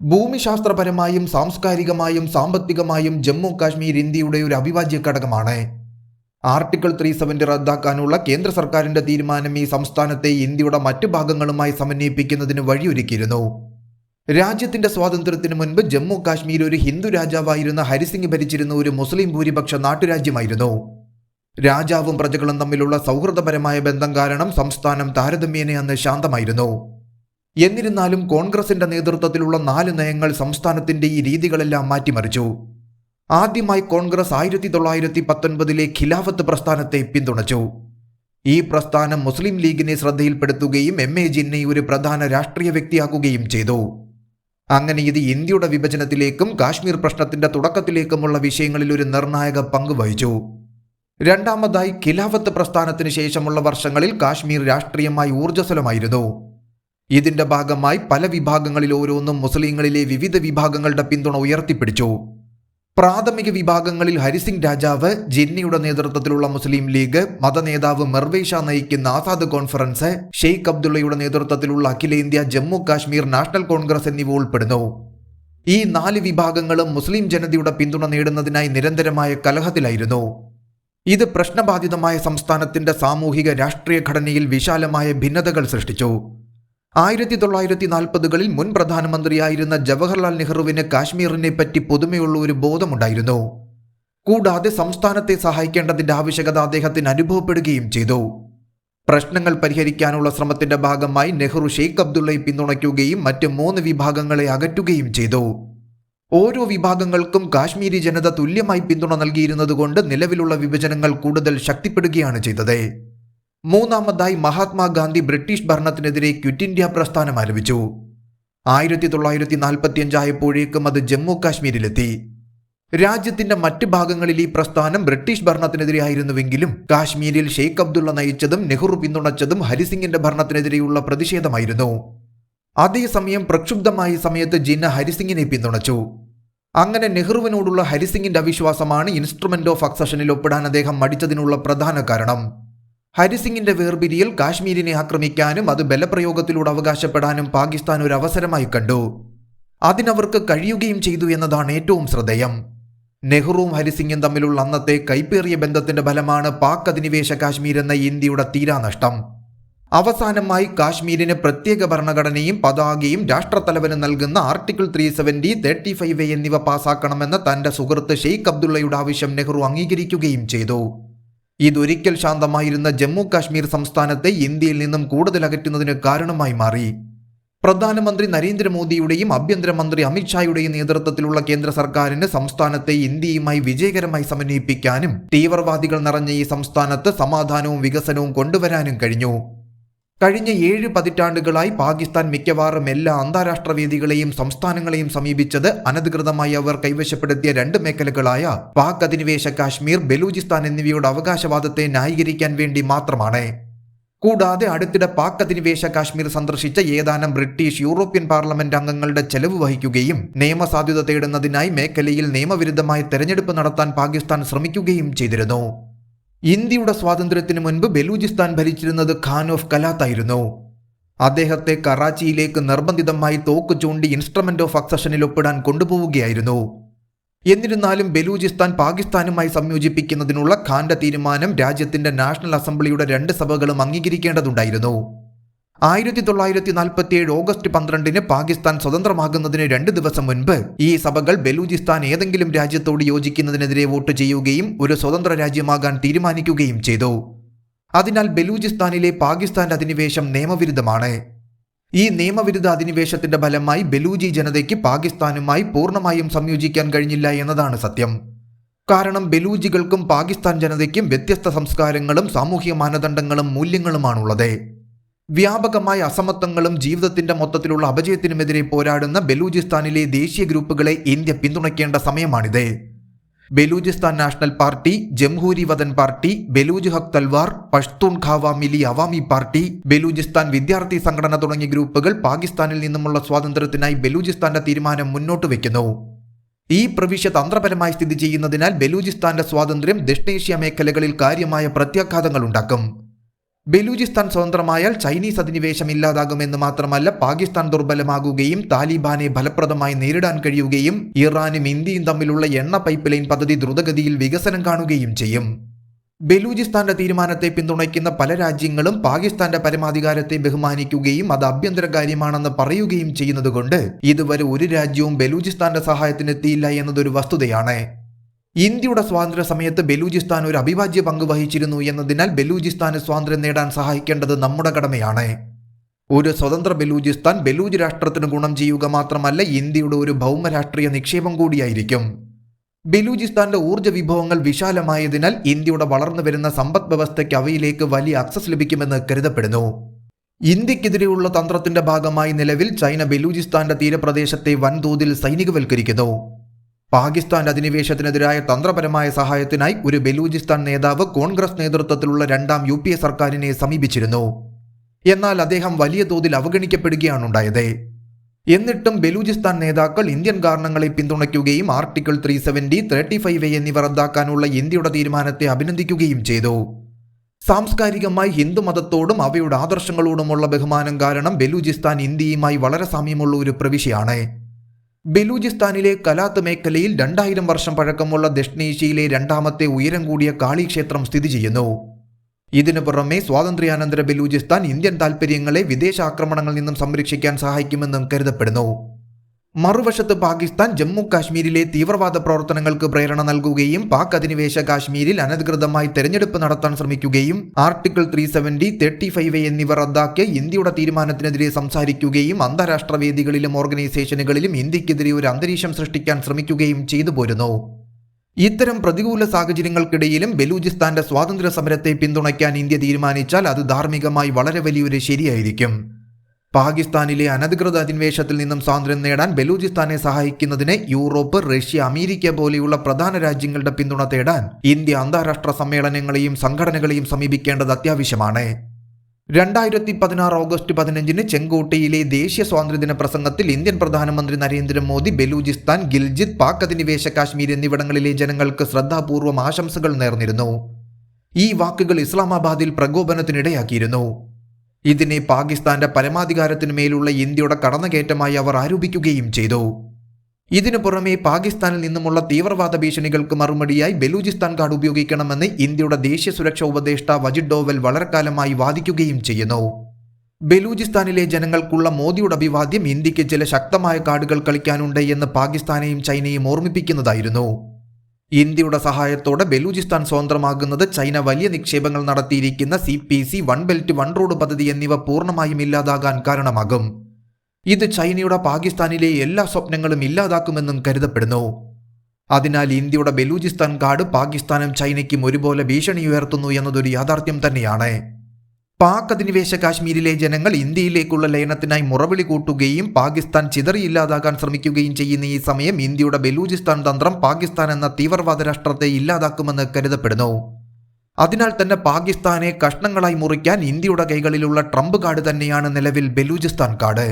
ഭൂമിശാസ്ത്രപരമായും സാംസ്കാരികമായും സാമ്പത്തികമായും ജമ്മു കാശ്മീർ ഇന്ത്യയുടെ ഒരു അവിഭാജ്യ ഘടകമാണ്. ആർട്ടിക്കിൾ ത്രീ സെവന്റി റദ്ദാക്കാനുള്ള കേന്ദ്ര സർക്കാരിന്റെ തീരുമാനം ഈ സംസ്ഥാനത്തെ ഇന്ത്യയുടെ മറ്റു ഭാഗങ്ങളുമായി സമന്വയിപ്പിക്കുന്നതിന് വഴിയൊരുക്കിയിരുന്നു. രാജ്യത്തിന്റെ സ്വാതന്ത്ര്യത്തിന് മുൻപ് ജമ്മു കാശ്മീർ ഒരു ഹിന്ദു രാജാവായിരുന്ന ഹരിസിംഗ് ഭരിച്ചിരുന്ന ഒരു മുസ്ലിം ഭൂരിപക്ഷ നാട്ടുരാജ്യമായിരുന്നു. രാജാവും പ്രജകളും തമ്മിലുള്ള സൗഹൃദപരമായ ബന്ധം കാരണം സംസ്ഥാനം താരതമ്യേന അന്ന് ശാന്തമായിരുന്നു. എന്നിരുന്നാലും കോൺഗ്രസിന്റെ നേതൃത്വത്തിലുള്ള നാല് നയങ്ങൾ സംസ്ഥാനത്തിന്റെ ഈ രീതികളെല്ലാം മാറ്റിമറിച്ചു. ആദ്യമായി കോൺഗ്രസ് ആയിരത്തി തൊള്ളായിരത്തി പത്തൊൻപതിലെ ഖിലാഫത്ത് പ്രസ്ഥാനത്തെ പിന്തുണച്ചു. ഈ പ്രസ്ഥാനം മുസ്ലിം ലീഗിനെ ശ്രദ്ധയിൽപ്പെടുത്തുകയും എം എ ജിന്നെ ഒരു പ്രധാന രാഷ്ട്രീയ വ്യക്തിയാക്കുകയും ചെയ്തു. അങ്ങനെ ഇത് ഇന്ത്യയുടെ വിഭജനത്തിലേക്കും കാശ്മീർ പ്രശ്നത്തിന്റെ തുടക്കത്തിലേക്കുമുള്ള വിഷയങ്ങളിൽ ഒരു നിർണായക പങ്ക് വഹിച്ചു. രണ്ടാമതായി ഖിലാഫത്ത് പ്രസ്ഥാനത്തിന് ശേഷമുള്ള വർഷങ്ങളിൽ കാശ്മീർ രാഷ്ട്രീയമായി ഊർജസ്വലമായിരുന്നു. ഇതിന്റെ ഭാഗമായി പല വിഭാഗങ്ങളിൽ ഓരോന്നും മുസ്ലിങ്ങളിലെ വിവിധ വിഭാഗങ്ങളുടെ പിന്തുണ ഉയർത്തിപ്പിടിച്ചു. പ്രാഥമിക വിഭാഗങ്ങളിൽ ഹരിസിംഗ് രാജാവ് ജിന്നിയുടെ നേതൃത്വത്തിലുള്ള മുസ്ലിം ലീഗ് മതനേതാവ് മെർവേഷ നയിക്കുന്ന ആസാദ് കോൺഫറൻസ് ഷെയ്ഖ് അബ്ദുള്ളയുടെ നേതൃത്വത്തിലുള്ള അഖിലേന്ത്യ ജമ്മു കാശ്മീർ നാഷണൽ കോൺഗ്രസ് എന്നിവ ഉൾപ്പെടുന്നു. ഈ നാല് വിഭാഗങ്ങളും മുസ്ലിം ജനതയുടെ പിന്തുണ നേടുന്നതിനായി നിരന്തരമായ കലഹത്തിലായിരുന്നു. ഇത് പ്രശ്നബാധിതമായ സംസ്ഥാനത്തിന്റെ സാമൂഹിക രാഷ്ട്രീയ ഘടനയിൽ വിശാലമായ ഭിന്നതകൾ സൃഷ്ടിച്ചു. ആയിരത്തി തൊള്ളായിരത്തി നാൽപ്പതുകളിൽ മുൻ പ്രധാനമന്ത്രിയായിരുന്ന ജവഹർലാൽ നെഹ്റുവിന് കാശ്മീരിനെ പറ്റി പുതുമയുള്ള ഒരു ബോധമുണ്ടായിരുന്നു. കൂടാതെ സംസ്ഥാനത്തെ സഹായിക്കേണ്ടതിന്റെ ആവശ്യകത അദ്ദേഹത്തിന് അനുഭവപ്പെടുകയും ചെയ്തു. പ്രശ്നങ്ങൾ പരിഹരിക്കാനുള്ള ശ്രമത്തിന്റെ ഭാഗമായി നെഹ്റു ഷെയ്ഖ് അബ്ദുള്ളയെ പിന്തുണയ്ക്കുകയും മറ്റ് മൂന്ന് വിഭാഗങ്ങളെ അകറ്റുകയും ചെയ്തു. ഓരോ വിഭാഗങ്ങൾക്കും കാശ്മീരി ജനത തുല്യമായി പിന്തുണ നൽകിയിരുന്നതുകൊണ്ട് നിലവിലുള്ള വിഭജനങ്ങൾ കൂടുതൽ ശക്തിപ്പെടുകയാണ് ചെയ്തത്. മൂന്നാമതായി മഹാത്മാഗാന്ധി ബ്രിട്ടീഷ് ഭരണത്തിനെതിരെ ക്വിറ്റ് ഇന്ത്യ പ്രസ്ഥാനം ആരംഭിച്ചു. ആയിരത്തി തൊള്ളായിരത്തി നാൽപ്പത്തിയഞ്ചായപ്പോഴേക്കും അത് ജമ്മു കാശ്മീരിലെത്തി രാജ്യത്തിന്റെ മറ്റ് ഭാഗങ്ങളിൽ ഈ പ്രസ്ഥാനം ബ്രിട്ടീഷ് ഭരണത്തിനെതിരെയായിരുന്നുവെങ്കിലും കാശ്മീരിൽ ഷെയ്ഖ് അബ്ദുള്ള നയിച്ചതും നെഹ്റു പിന്തുണച്ചതും ഹരിസിംഗിന്റെ ഭരണത്തിനെതിരെയുള്ള പ്രതിഷേധമായിരുന്നു. അതേസമയം പ്രക്ഷുബ്ധമായ സമയത്ത് ജിന്ന ഹരിസിംഗിനെ പിന്തുണച്ചു. അങ്ങനെ നെഹ്റുവിനോടുള്ള ഹരിസിംഗിന്റെ അവിശ്വാസമാണ് ഇൻസ്ട്രുമെന്റ് ഓഫ് അക്സഷനിൽ ഒപ്പിടാൻ അദ്ദേഹം മടിച്ചതിനുള്ള പ്രധാന കാരണം. ഹരിസിംഗിന്റെ വേർപിരിയിൽ കാശ്മീരിനെ ആക്രമിക്കാനും അത് ബലപ്രയോഗത്തിലൂടെ അവകാശപ്പെടാനും പാകിസ്ഥാൻ ഒരു അവസരമായി കണ്ടു. അതിനവർക്ക് കഴിയുകയും ചെയ്തു എന്നതാണ് ഏറ്റവും ശ്രദ്ധേയം. നെഹ്റുവും ഹരിസിംഗും തമ്മിലുള്ള അന്നത്തെ കൈപ്പേറിയ ബന്ധത്തിന്റെ ഫലമാണ് പാക് അധിനിവേശ കാശ്മീർ എന്ന ഇന്ത്യയുടെ തീരാനഷ്ടം അവസാനമായി കാശ്മീരിന് പ്രത്യേക ഭരണഘടനയും പതാകയും രാഷ്ട്രത്തലവന് നൽകുന്ന article three seventy thirty five എന്നിവ പാസാക്കണമെന്ന തന്റെ സുഹൃത്ത് ഷെയ്ഖ് അബ്ദുള്ളയുടെ ആവശ്യം നെഹ്റു അംഗീകരിക്കുകയും ചെയ്തു. ഇതൊരിക്കൽ ശാന്തമായിരുന്ന ജമ്മു കാശ്മീർ സംസ്ഥാനത്തെ ഇന്ത്യയിൽ നിന്നും കൂടുതൽ അകറ്റുന്നതിന് കാരണമായി മാറി. പ്രധാനമന്ത്രി നരേന്ദ്രമോദിയുടെയും ആഭ്യന്തരമന്ത്രി അമിത്ഷായുടെയും നേതൃത്വത്തിലുള്ള കേന്ദ്ര സർക്കാരിന് സംസ്ഥാനത്തെ ഇന്ത്യയുമായി വിജയകരമായി സമന്വയിപ്പിക്കാനും തീവ്രവാദികൾ നിറഞ്ഞ ഈ സംസ്ഥാനത്ത് സമാധാനവും വികസനവും കൊണ്ടുവരാനും കഴിഞ്ഞു. കഴിഞ്ഞ ഏഴ് പതിറ്റാണ്ടുകളായി പാകിസ്ഥാൻ മിക്കവാറും എല്ലാ അന്താരാഷ്ട്ര വേദികളെയും സംസ്ഥാനങ്ങളെയും സമീപിച്ചത് അനധികൃതമായി അവർ കൈവശപ്പെടുത്തിയ രണ്ട് മേഖലകളായ പാക് അധിനിവേശ കാശ്മീർ ബലൂചിസ്ഥാൻ എന്നിവയുടെ അവകാശവാദത്തെ ന്യായീകരിക്കാൻ വേണ്ടി മാത്രമാണ്. കൂടാതെ അടുത്തിടെ പാക് അധിനിവേശ കാശ്മീർ സന്ദർശിച്ച ഏതാനും ബ്രിട്ടീഷ് യൂറോപ്യൻ പാർലമെന്റ് അംഗങ്ങളുടെ ചെലവ് വഹിക്കുകയും നിയമസാധ്യത തേടുന്നതിനായി മേഖലയിൽ നിയമവിരുദ്ധമായി തെരഞ്ഞെടുപ്പ് നടത്താൻ പാകിസ്ഥാൻ ശ്രമിക്കുകയും ചെയ്തിരുന്നു. ഇന്ത്യയുടെ സ്വാതന്ത്ര്യത്തിന് മുൻപ് ബലൂചിസ്ഥാൻ ഭരിച്ചിരുന്നത് ഖാൻ ഓഫ് കലാത്തായിരുന്നു അദ്ദേഹത്തെ കറാച്ചിയിലേക്ക് നിർബന്ധിതമായി തോക്ക് ചൂണ്ടി ഇൻസ്ട്രുമെന്റ് ഓഫ് അക്സഷനിൽ ഒപ്പിടാൻ കൊണ്ടുപോവുകയായിരുന്നു. എന്നിരുന്നാലും ബലൂചിസ്ഥാൻ പാകിസ്ഥാനുമായി സംയോജിപ്പിക്കുന്നതിനുള്ള ഖാന്റെ തീരുമാനം രാജ്യത്തിന്റെ നാഷണൽ അസംബ്ലിയുടെ രണ്ട് സഭകളും അംഗീകരിക്കേണ്ടതുണ്ടായിരുന്നു. ആയിരത്തി തൊള്ളായിരത്തി നാൽപ്പത്തിയേഴ് ഓഗസ്റ്റ് പന്ത്രണ്ടിന് പാകിസ്ഥാൻ സ്വതന്ത്രമാകുന്നതിന് രണ്ട് ദിവസം മുൻപ് ഈ സഭകൾ ബലൂചിസ്ഥാൻ ഏതെങ്കിലും രാജ്യത്തോട് യോജിക്കുന്നതിനെതിരെ വോട്ട് ചെയ്യുകയും ഒരു സ്വതന്ത്ര രാജ്യമാകാൻ തീരുമാനിക്കുകയും ചെയ്തു. അതിനാൽ ബലൂചിസ്ഥാനിലെ പാകിസ്ഥാൻ അധിനിവേശം നിയമവിരുദ്ധമാണ്. ഈ നിയമവിരുദ്ധ അധിനിവേശത്തിന്റെ ഫലമായി ബലൂജി ജനതയ്ക്ക് പാകിസ്ഥാനുമായി പൂർണമായും സംയോജിക്കാൻ കഴിഞ്ഞില്ല എന്നതാണ് സത്യം. കാരണം ബലൂജികൾക്കും പാകിസ്ഥാൻ ജനതയ്ക്കും വ്യത്യസ്ത സംസ്കാരങ്ങളും സാമൂഹിക മാനദണ്ഡങ്ങളും മൂല്യങ്ങളുമാണുള്ളത്. വ്യാപകമായ അസമത്വങ്ങളും ജീവിതത്തിന്റെ മൊത്തത്തിലുള്ള അപജയത്തിനുമെതിരെ പോരാടുന്ന ബലൂചിസ്ഥാനിലെ ദേശീയ ഗ്രൂപ്പുകളെ ഇന്ത്യ പിന്തുണയ്ക്കേണ്ട സമയമാണിത്. Balochistan national party Jamhoori Watan party Baloch Haq Talwar Pashtun Khwa Milli Awami party Balochistan വിദ്യാർത്ഥി സംഘടന തുടങ്ങിയ ഗ്രൂപ്പുകൾ പാകിസ്ഥാനിൽ നിന്നുമുള്ള സ്വാതന്ത്ര്യത്തിനായി ബലൂചിസ്ഥാന്റെ തീരുമാനം മുന്നോട്ട് വയ്ക്കുന്നു ഈ പ്രവിശ്യ തന്ത്രപരമായി സ്ഥിതി ചെയ്യുന്നതിനാൽ ബലൂചിസ്ഥാന്റെ സ്വാതന്ത്ര്യം ദക്ഷിണേഷ്യ മേഖലകളിൽ കാര്യമായ പ്രത്യാഘാതങ്ങൾ ഉണ്ടാക്കും. ബലൂചിസ്ഥാൻ സ്വതന്ത്രമായാൽ ചൈനീസ് അധിനിവേശം ഇല്ലാതാകുമെന്ന് മാത്രമല്ല പാകിസ്ഥാൻ ദുർബലമാകുകയും താലിബാനെ ഫലപ്രദമായി നേരിടാൻ കഴിയുകയും ഇറാനും ഇന്ത്യയും തമ്മിലുള്ള എണ്ണ പൈപ്പ് ലൈൻ പദ്ധതി ദ്രുതഗതിയിൽ വികസനം കാണുകയും ചെയ്യും. ബലൂചിസ്ഥാന്റെ തീരുമാനത്തെ പിന്തുണയ്ക്കുന്ന പല രാജ്യങ്ങളും പാകിസ്ഥാന്റെ പരമാധികാരത്തെ ബഹുമാനിക്കുകയും അത് ആഭ്യന്തര കാര്യമാണെന്ന് പറയുകയും ചെയ്യുന്നതുകൊണ്ട് ഇതുവരെ ഒരു രാജ്യവും ബലൂചിസ്ഥാന്റെ സഹായത്തിനെത്തിയില്ല എന്നതൊരു വസ്തുതയാണ്. ഇന്ത്യയുടെ സ്വാതന്ത്ര്യ സമയത്ത് ബലൂചിസ്ഥാൻ ഒരു അവിഭാജ്യ പങ്ക് വഹിച്ചിരുന്നു എന്നതിനാൽ ബലൂചിസ്ഥാന് സ്വാതന്ത്ര്യം നേടാൻ സഹായിക്കേണ്ടത് നമ്മുടെ കടമയാണ്. ഒരു സ്വതന്ത്ര ബലൂചിസ്ഥാൻ ബലൂജ് രാഷ്ട്രത്തിന് ഗുണം ചെയ്യുക മാത്രമല്ല ഇന്ത്യയുടെ ഒരു ഭൗമരാഷ്ട്രീയ നിക്ഷേപം കൂടിയായിരിക്കും. ബലൂചിസ്ഥാന്റെ ഊർജ വിഭവങ്ങൾ വിശാലമായതിനാൽ ഇന്ത്യയുടെ വളർന്നു വരുന്ന സമ്പദ് വ്യവസ്ഥയ്ക്ക് അവയിലേക്ക് വലിയ അക്സസ് ലഭിക്കുമെന്ന് കരുതപ്പെടുന്നു. ഇന്ത്യക്കെതിരെയുള്ള തന്ത്രത്തിന്റെ ഭാഗമായി നിലവിൽ ചൈന ബലൂചിസ്ഥാന്റെ തീരപ്രദേശത്തെ വൻതോതിൽ സൈനികവൽക്കരിക്കുന്നു. പാകിസ്ഥാൻ അധിനിവേശത്തിനെതിരായ തന്ത്രപരമായ സഹായത്തിനായി ഒരു ബലൂചിസ്ഥാൻ നേതാവ് കോൺഗ്രസ് നേതൃത്വത്തിലുള്ള രണ്ടാം യു പി എ സർക്കാരിനെ സമീപിച്ചിരുന്നു. എന്നാൽ അദ്ദേഹം വലിയ തോതിൽ അവഗണിക്കപ്പെടുകയാണുണ്ടായത്. എന്നിട്ടും ബലൂചിസ്ഥാൻ നേതാക്കൾ ഇന്ത്യൻ കാരണങ്ങളെ പിന്തുണയ്ക്കുകയും article three seventy thirty five എന്നിവ റദ്ദാക്കാനുള്ള ഇന്ത്യയുടെ തീരുമാനത്തെ അഭിനന്ദിക്കുകയും ചെയ്തു. സാംസ്കാരികമായി ഹിന്ദുമതത്തോടും അവയുടെ ആദർശങ്ങളോടുമുള്ള ബഹുമാനം കാരണം ബലൂചിസ്ഥാൻ ഇന്ത്യയുമായി വളരെ സാമ്യമുള്ള ഒരു പ്രവിശ്യയാണ്. ബലൂചിസ്ഥാനിലെ കലാത്ത് മേഖലയിൽ രണ്ടായിരം വർഷം പഴക്കമുള്ള ദക്ഷിണേഷ്യയിലെ രണ്ടാമത്തെ ഉയരം കൂടിയ കാളിക്ഷേത്രം സ്ഥിതി ചെയ്യുന്നു. ഇതിനു പുറമെ സ്വാതന്ത്ര്യാനന്തര ബലൂചിസ്ഥാൻ ഇന്ത്യൻ താൽപ്പര്യങ്ങളെ വിദേശാക്രമണങ്ങളിൽ നിന്നും സംരക്ഷിക്കാൻ സഹായിക്കുമെന്നും കരുതപ്പെടുന്നു. മറുവശത്ത് പാകിസ്ഥാൻ ജമ്മു കാശ്മീരിലെ തീവ്രവാദ പ്രവർത്തനങ്ങൾക്ക് പ്രേരണ നൽകുകയും പാക് അധിനിവേശ കാശ്മീരിൽ അനധികൃതമായി തെരഞ്ഞെടുപ്പ് നടത്താൻ ശ്രമിക്കുകയും article three seventy thirty five എന്നിവ റദ്ദാക്കിയ ഇന്ത്യയുടെ തീരുമാനത്തിനെതിരെ സംസാരിക്കുകയും അന്താരാഷ്ട്ര വേദികളിലും ഓർഗനൈസേഷനുകളിലും ഇന്ത്യക്കെതിരെ ഒരു അന്തരീക്ഷം സൃഷ്ടിക്കാൻ ശ്രമിക്കുകയും ചെയ്തു പോരുന്നു. ഇത്തരം പ്രതികൂല സാഹചര്യങ്ങൾക്കിടയിലും ബലൂചിസ്ഥാന്റെ സ്വാതന്ത്ര്യ സമരത്തെ പിന്തുണയ്ക്കാൻ ഇന്ത്യ തീരുമാനിച്ചാൽ അത് ധാർമ്മികമായി വളരെ വലിയൊരു ശരിയായിരിക്കും. പാകിസ്ഥാനിലെ അനധികൃത അധിനിവേശത്തിൽ നിന്നും സ്വാതന്ത്ര്യം നേടാൻ ബലൂചിസ്ഥാനെ സഹായിക്കുന്നതിന് യൂറോപ്പ് റഷ്യ അമേരിക്ക പോലെയുള്ള പ്രധാന രാജ്യങ്ങളുടെ പിന്തുണ തേടാൻ ഇന്ത്യ അന്താരാഷ്ട്ര സമ്മേളനങ്ങളെയും സംഘടനകളെയും സമീപിക്കേണ്ടത് അത്യാവശ്യമാണ്. രണ്ടായിരത്തി പതിനാറ് ഓഗസ്റ്റ് പതിനഞ്ചിന് ചെങ്കോട്ടയിലെ ദേശീയ സ്വാതന്ത്ര്യദിന പ്രസംഗത്തിൽ ഇന്ത്യൻ പ്രധാനമന്ത്രി നരേന്ദ്രമോദി ബലൂചിസ്ഥാൻ ഗിൽജിത്ത് പാക് അധിനിവേശ കാശ്മീർ എന്നിവിടങ്ങളിലെ ജനങ്ങൾക്ക് ശ്രദ്ധാപൂർവം ആശംസകൾ നേർന്നിരുന്നു. ഈ വാക്കുകൾ ഇസ്ലാമാബാദിൽ പ്രകോപനത്തിനിടയാക്കിയിരുന്നു. ഇതിനെ പാകിസ്ഥാന്റെ പരമാധികാരത്തിനു മേലുള്ള ഇന്ത്യയുടെ കടന്നുകയറ്റമായി അവർ ആരോപിക്കുകയും ചെയ്തു. ഇതിനു പുറമെ പാകിസ്ഥാനിൽ നിന്നുമുള്ള തീവ്രവാദ ഭീഷണികൾക്ക് മറുപടിയായി ബലൂചിസ്ഥാൻ കാർഡ് ഉപയോഗിക്കണമെന്ന് ഇന്ത്യയുടെ ദേശീയ സുരക്ഷാ ഉപദേഷ്ടാവ് അജിത് ഡോവൽ വളരെക്കാലമായി വാദിക്കുകയും ചെയ്യുന്നു. ബലൂചിസ്ഥാനിലെ ജനങ്ങൾക്കുള്ള മോദിയുടെ അഭിവാദ്യം ഇന്ത്യയ്ക്ക് ചില ശക്തമായ കാർഡുകൾ കളിക്കാനുണ്ട് എന്ന് പാകിസ്ഥാനെയും ചൈനയും ഓർമ്മിപ്പിക്കുന്നതായിരുന്നു. ഇന്ത്യയുടെ സഹായത്തോടെ ബലൂചിസ്ഥാൻ സ്വതന്ത്രമാകുന്നത് ചൈന വലിയ നിക്ഷേപങ്ങൾ നടത്തിയിരിക്കുന്ന C P C one belt one road പദ്ധതി എന്നിവ പൂർണമായും ഇല്ലാതാകാൻ കാരണമാകും. ഇത് ചൈനയുടെ പാകിസ്ഥാനിലെ എല്ലാ സ്വപ്നങ്ങളും ഇല്ലാതാക്കുമെന്നും കരുതപ്പെടുന്നു. അതിനാൽ ഇന്ത്യയുടെ ബലൂചിസ്ഥാൻ കാർഡ് പാകിസ്ഥാനും ചൈനയ്ക്കും ഒരുപോലെ ഭീഷണി ഉയർത്തുന്നു എന്നതൊരു യാഥാർത്ഥ്യം തന്നെയാണ്. പാക് അധിനിവേശ കാശ്മീരിലെ ജനങ്ങൾ ഇന്ത്യയിലേക്കുള്ള ലയനത്തിനായി മുറവിളി കൂട്ടുകയും പാകിസ്ഥാൻ ചിതറിയില്ലാതാക്കാൻ ശ്രമിക്കുകയും ചെയ്യുന്ന ഈ സമയം ഇന്ത്യയുടെ ബലൂചിസ്ഥാൻ തന്ത്രം പാകിസ്ഥാൻ എന്ന തീവ്രവാദ രാഷ്ട്രത്തെ ഇല്ലാതാക്കുമെന്ന് കരുതപ്പെടുന്നു. അതിനാൽ തന്നെ പാകിസ്ഥാനെ കഷ്ണങ്ങളായി മുറിക്കാൻ ഇന്ത്യയുടെ കൈകളിലുള്ള ട്രംപ് കാർഡ് തന്നെയാണ് നിലവിൽ ബലൂചിസ്ഥാൻ കാർഡ്.